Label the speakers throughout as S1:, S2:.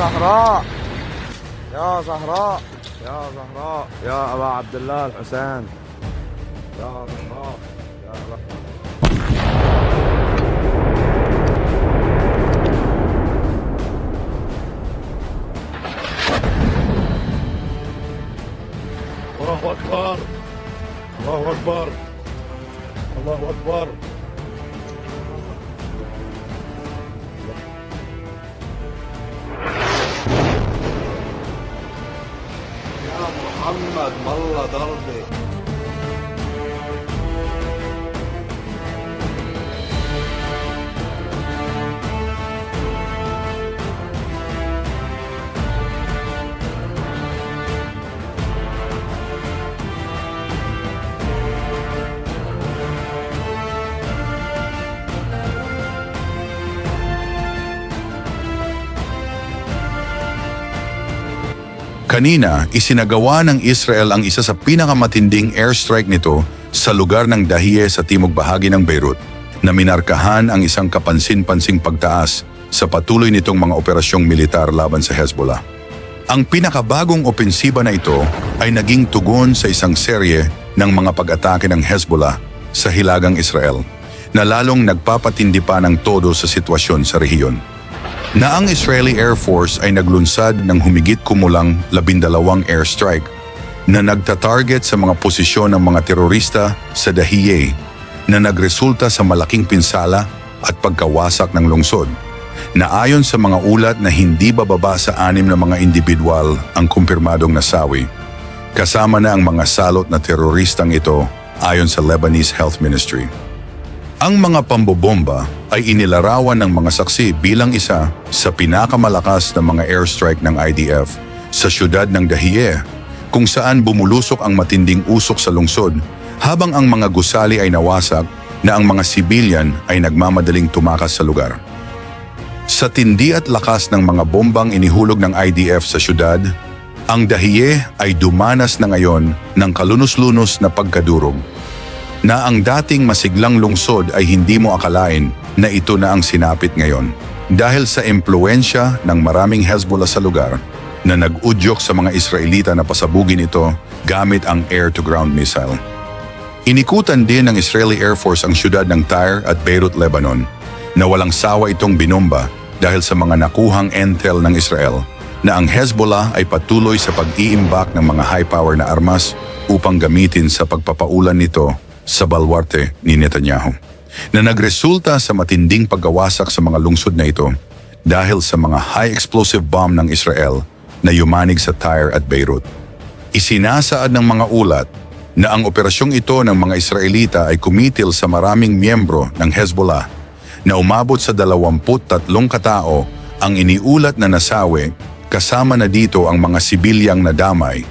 S1: زهراء. يا زهراء. يا زهراء. يا أبا عبد الله الحسين. يا زهراء. يا أبا
S2: الله أكبر. الله أكبر. الله أكبر.
S1: محمد والله ضربي
S3: Kanina, isinagawa ng Israel ang isa sa pinakamatinding airstrike nito sa lugar ng Dahiye sa timog bahagi ng Beirut na minarkahan ang isang kapansin-pansing pagtaas sa patuloy nitong mga operasyong militar laban sa Hezbollah. Ang pinakabagong opensiba na ito ay naging tugon sa isang serye ng mga pag-atake ng Hezbollah sa hilagang Israel na lalong nagpapatindi pa ng todo sa sitwasyon sa rehiyon na ang Israeli Air Force ay naglunsad ng humigit kumulang labindalawang airstrike na nagtatarget sa mga posisyon ng mga terorista sa Dahiye na nagresulta sa malaking pinsala at pagkawasak ng lungsod na ayon sa mga ulat na hindi bababa sa anim na mga individual ang kumpirmadong nasawi. Kasama na ang mga salot na teroristang ito ayon sa Lebanese Health Ministry. Ang mga pambobomba ay inilarawan ng mga saksi bilang isa sa pinakamalakas na mga airstrike ng IDF sa siyudad ng Dahiye, kung saan bumulusok ang matinding usok sa lungsod habang ang mga gusali ay nawasak na ang mga sibilyan ay nagmamadaling tumakas sa lugar. Sa tindi at lakas ng mga bombang inihulog ng IDF sa siyudad, ang Dahiye ay dumanas na ngayon ng kalunos-lunos na pagkadurog na ang dating masiglang lungsod ay hindi mo akalain na ito na ang sinapit ngayon dahil sa impluensya ng maraming Hezbollah sa lugar na nag-udyok sa mga Israelita na pasabugin ito gamit ang air-to-ground missile. Inikutan din ng Israeli Air Force ang syudad ng Tyre at Beirut, Lebanon na walang sawa itong binomba dahil sa mga nakuhang intel ng Israel na ang Hezbollah ay patuloy sa pag-iimbak ng mga high-power na armas upang gamitin sa pagpapaulan nito sa balwarte ni Netanyahu na nagresulta sa matinding paggawasak sa mga lungsod na ito dahil sa mga high-explosive bomb ng Israel na yumanig sa Tyre at Beirut. Isinasaad ng mga ulat na ang operasyong ito ng mga Israelita ay kumitil sa maraming miyembro ng Hezbollah na umabot sa 23 katao ang iniulat na nasawi kasama na dito ang mga sibilyang nadamay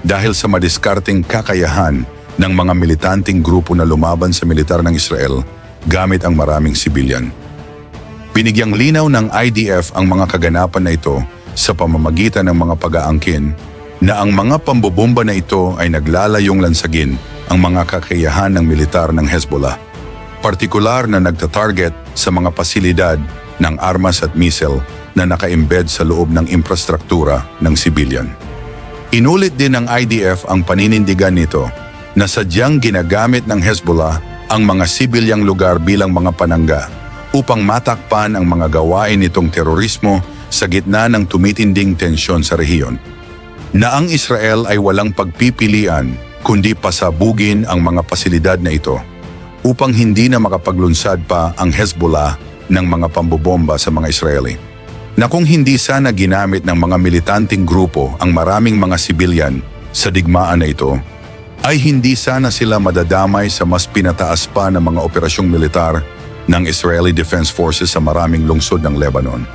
S3: dahil sa madiskarteng kakayahan ng mga militanting grupo na lumaban sa militar ng Israel gamit ang maraming sibilyan. Binigyang linaw ng IDF ang mga kaganapan na ito sa pamamagitan ng mga pag-aangkin na ang mga pambobomba na ito ay naglalayong lansagin ang mga kakayahan ng militar ng Hezbollah. Partikular na nagtatarget sa mga pasilidad ng armas at missile na naka-embed sa loob ng infrastruktura ng sibilyan. Inulit din ng IDF ang paninindigan nito na sadyang ginagamit ng Hezbollah ang mga sibilyang lugar bilang mga panangga upang matakpan ang mga gawain nitong terorismo sa gitna ng tumitinding tensyon sa rehiyon. Na ang Israel ay walang pagpipilian kundi pasabugin ang mga pasilidad na ito upang hindi na makapaglunsad pa ang Hezbollah ng mga pambobomba sa mga Israeli. Na kung hindi sana ginamit ng mga militanting grupo ang maraming mga sibilyan sa digmaan na ito, ay hindi sana sila madadamay sa mas pinataas pa ng mga operasyong militar ng Israeli Defense Forces sa maraming lungsod ng Lebanon.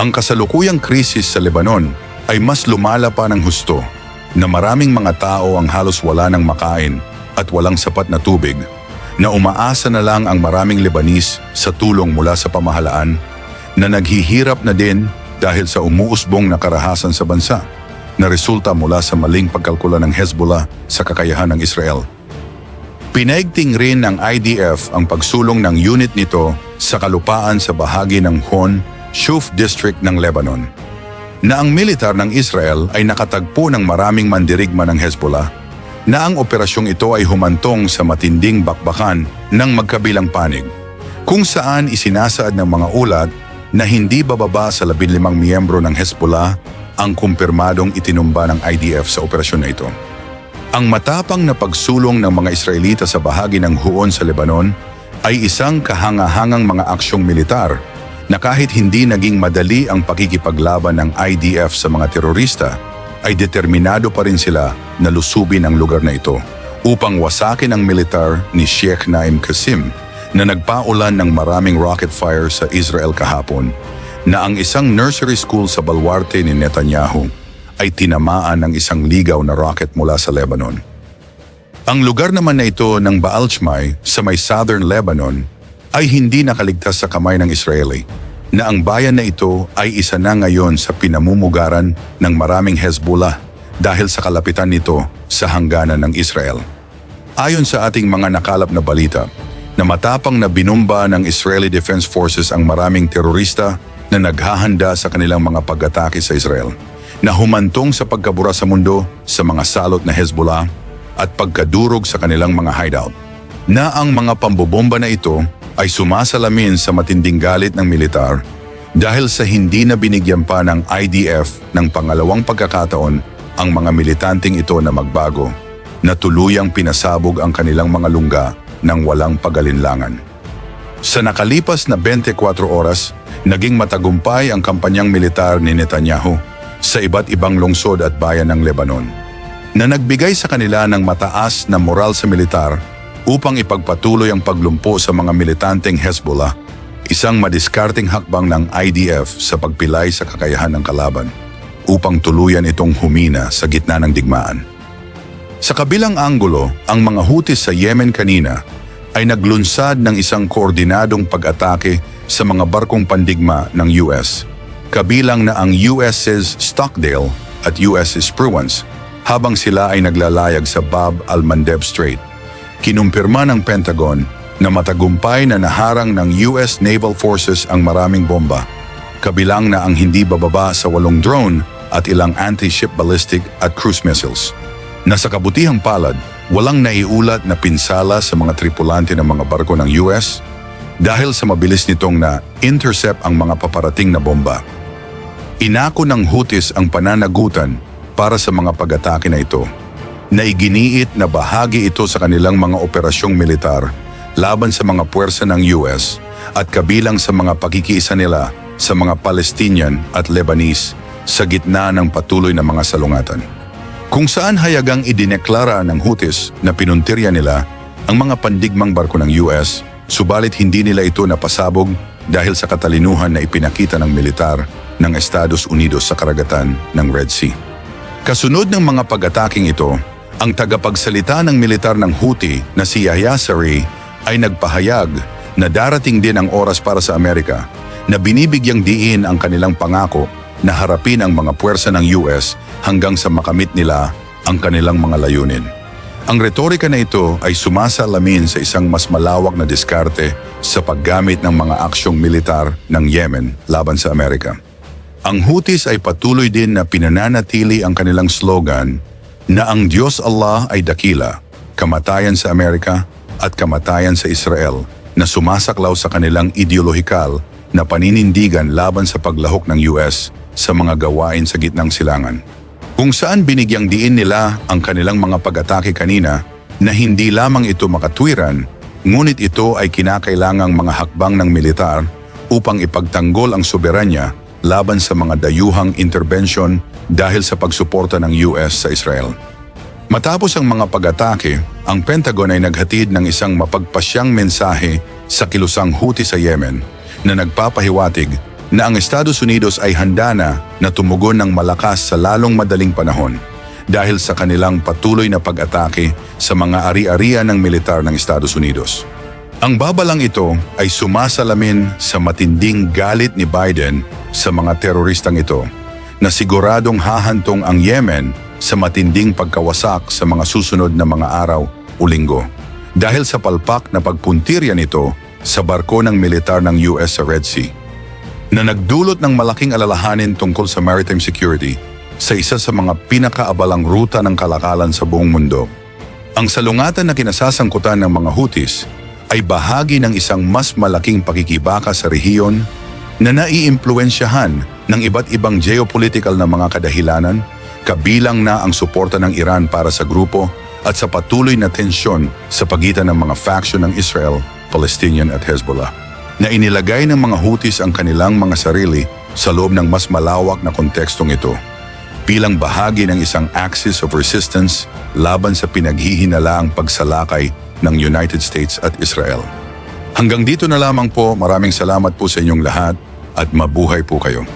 S3: Ang kasalukuyang krisis sa Lebanon ay mas lumala pa ng husto na maraming mga tao ang halos wala ng makain at walang sapat na tubig na umaasa na lang ang maraming Lebanese sa tulong mula sa pamahalaan na naghihirap na din dahil sa umuusbong na karahasan sa bansa na resulta mula sa maling pagkalkula ng Hezbollah sa kakayahan ng Israel. Pinaigting rin ng IDF ang pagsulong ng unit nito sa kalupaan sa bahagi ng Hon, Shuf District ng Lebanon. na ang militar ng Israel ay nakatagpo ng maraming mandirigma ng Hezbollah na ang operasyong ito ay humantong sa matinding bakbakan ng magkabilang panig kung saan isinasaad ng mga ulat na hindi bababa sa 15 miyembro ng Hezbollah ang kumpirmadong itinumba ng IDF sa operasyon na ito. Ang matapang na pagsulong ng mga Israelita sa bahagi ng Huon sa Lebanon ay isang kahangahangang mga aksyong militar na kahit hindi naging madali ang pakikipaglaban ng IDF sa mga terorista, ay determinado pa rin sila na lusubin ang lugar na ito upang wasakin ang militar ni Sheikh Naim Qasim na nagpaulan ng maraming rocket fire sa Israel kahapon na ang isang nursery school sa balwarte ni Netanyahu ay tinamaan ng isang ligaw na rocket mula sa Lebanon. Ang lugar naman na ito ng Baalchmai sa may southern Lebanon ay hindi nakaligtas sa kamay ng Israeli na ang bayan na ito ay isa na ngayon sa pinamumugaran ng maraming Hezbollah dahil sa kalapitan nito sa hangganan ng Israel. Ayon sa ating mga nakalap na balita, na matapang na binumba ng Israeli Defense Forces ang maraming terorista na naghahanda sa kanilang mga pag-atake sa Israel, na humantong sa pagkabura sa mundo sa mga salot na Hezbollah at pagkadurog sa kanilang mga hideout, na ang mga pambobomba na ito ay sumasalamin sa matinding galit ng militar dahil sa hindi na binigyan pa ng IDF ng pangalawang pagkakataon ang mga militanteng ito na magbago, na tuluyang pinasabog ang kanilang mga lungga ng walang pagalinlangan. Sa nakalipas na 24 oras, naging matagumpay ang kampanyang militar ni Netanyahu sa iba't ibang lungsod at bayan ng Lebanon, na nagbigay sa kanila ng mataas na moral sa militar upang ipagpatuloy ang paglumpo sa mga militanteng Hezbollah, isang madiskarteng hakbang ng IDF sa pagpilay sa kakayahan ng kalaban upang tuluyan itong humina sa gitna ng digmaan. Sa kabilang anggulo, ang mga Houthis sa Yemen kanina ay naglunsad ng isang koordinadong pag-atake sa mga barkong pandigma ng US, kabilang na ang USS Stockdale at USS Pruance habang sila ay naglalayag sa Bab al-Mandeb Strait. Kinumpirma ng Pentagon na matagumpay na naharang ng US Naval Forces ang maraming bomba, kabilang na ang hindi bababa sa walong drone at ilang anti-ship ballistic at cruise missiles. Na sa kabutihang palad, walang naiulat na pinsala sa mga tripulante ng mga barko ng US dahil sa mabilis nitong na-intercept ang mga paparating na bomba. Inako ng Houthis ang pananagutan para sa mga pag-atake na ito, na iginiit na bahagi ito sa kanilang mga operasyong militar laban sa mga puwersa ng US at kabilang sa mga pakikiisa nila sa mga Palestinian at Lebanese sa gitna ng patuloy na mga salungatan kung saan hayagang idineklara ng Houthis na pinuntirya nila ang mga pandigmang barko ng US, subalit hindi nila ito napasabog dahil sa katalinuhan na ipinakita ng militar ng Estados Unidos sa karagatan ng Red Sea. Kasunod ng mga pag-ataking ito, ang tagapagsalita ng militar ng Houthi na si Yahya Saree ay nagpahayag na darating din ang oras para sa Amerika na binibigyang diin ang kanilang pangako na harapin ang mga puwersa ng US hanggang sa makamit nila ang kanilang mga layunin. Ang retorika na ito ay sumasalamin sa isang mas malawak na diskarte sa paggamit ng mga aksyong militar ng Yemen laban sa Amerika. Ang Houthis ay patuloy din na pinananatili ang kanilang slogan na ang Diyos Allah ay dakila, kamatayan sa Amerika at kamatayan sa Israel na sumasaklaw sa kanilang ideolohikal na paninindigan laban sa paglahok ng US sa mga gawain sa gitnang silangan. Kung saan binigyang diin nila ang kanilang mga pag-atake kanina na hindi lamang ito makatwiran, ngunit ito ay kinakailangang mga hakbang ng militar upang ipagtanggol ang soberanya laban sa mga dayuhang intervention dahil sa pagsuporta ng US sa Israel. Matapos ang mga pag-atake, ang Pentagon ay naghatid ng isang mapagpasyang mensahe sa kilusang Houthi sa Yemen na nagpapahiwatig na ang Estados Unidos ay handa na na tumugon ng malakas sa lalong madaling panahon dahil sa kanilang patuloy na pag-atake sa mga ari-arian ng militar ng Estados Unidos. Ang babalang ito ay sumasalamin sa matinding galit ni Biden sa mga teroristang ito na siguradong hahantong ang Yemen sa matinding pagkawasak sa mga susunod na mga araw o linggo dahil sa palpak na pagpuntirya nito sa barko ng militar ng US sa Red Sea. Na nagdulot ng malaking alalahanin tungkol sa maritime security sa isa sa mga pinakaabalang ruta ng kalakalan sa buong mundo. Ang salungatan na kinasasangkutan ng mga Houthis ay bahagi ng isang mas malaking pakikibaka sa rehiyon na naiimpluensyahan ng iba't ibang geopolitical na mga kadahilanan, kabilang na ang suporta ng Iran para sa grupo at sa patuloy na tensyon sa pagitan ng mga faction ng Israel, Palestinian at Hezbollah, na inilagay ng mga Houthis ang kanilang mga sarili sa loob ng mas malawak na kontekstong ito bilang bahagi ng isang axis of resistance laban sa pinaghihinalaang pagsalakay ng United States at Israel. Hanggang dito na lamang po, maraming salamat po sa inyong lahat at mabuhay po kayo.